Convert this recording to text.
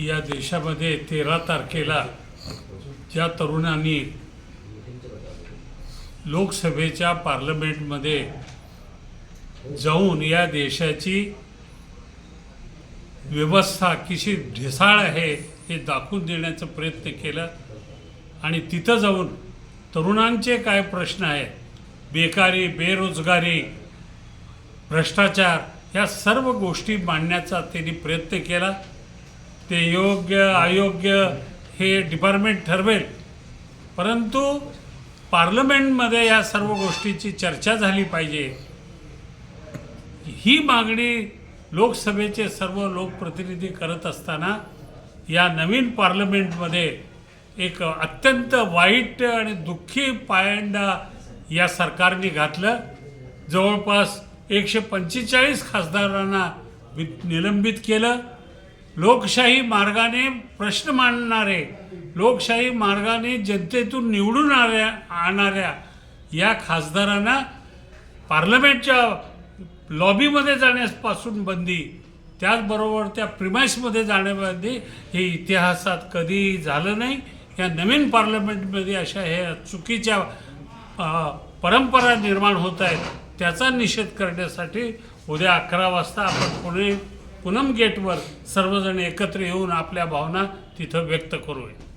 या देशामध्ये तेरा तारखेला ज्या तरुणांनी लोकसभेच्या पार्लमेंटमध्ये जाऊन या देशाची व्यवस्था किती ढिसाळ आहे हे दाखवून देण्याचा प्रयत्न केला. आणि तिथं जाऊन तरुणांचे काय प्रश्न आहेत? बेकारी बेरोजगारी भ्रष्टाचार या सर्व गोष्टी मांडण्याचा त्यांनी प्रयत्न केला. ते योग्य अयोग्य हे डिपार्टमेंट ठरवेल. परंतु पार्लमेंटमध्ये या सर्व गोष्टीची चर्चा झाली पाहिजे. ही मागणी लोकसभेचे सर्व लोकप्रतिनिधी करत असताना या नवीन पार्लमेंटमध्ये एक अत्यंत वाईट आणि दुःखी पायंडा या सरकारने घातलं. जवळपास एकशे पंचेचाळीस खासदारांना वि- निलंबित केलं. लोकशाही मार्गाने प्रश्न मांडणारे लोकशाही मार्गाने जनतेतून निवडून आल्या आणणाऱ्या या खासदारांना पार्लमेंटच्या लॉबीमध्ये जाण्यापासून बंदी त्याचबरोबर त्या प्रिमाइसमध्ये जाण्यामध्ये हे इतिहासात कधी झालं नाही. या नवीन पार्लमेंटमध्ये अशा ह्या चुकीच्या परंपरा निर्माण होत आहेत त्याचा निषेध करण्यासाठी उद्या अकरा वाजता आपण पुणे पूनम गेटवर सर्वजण एकत्र येऊन आपल्या भावना तिथं व्यक्त करूया.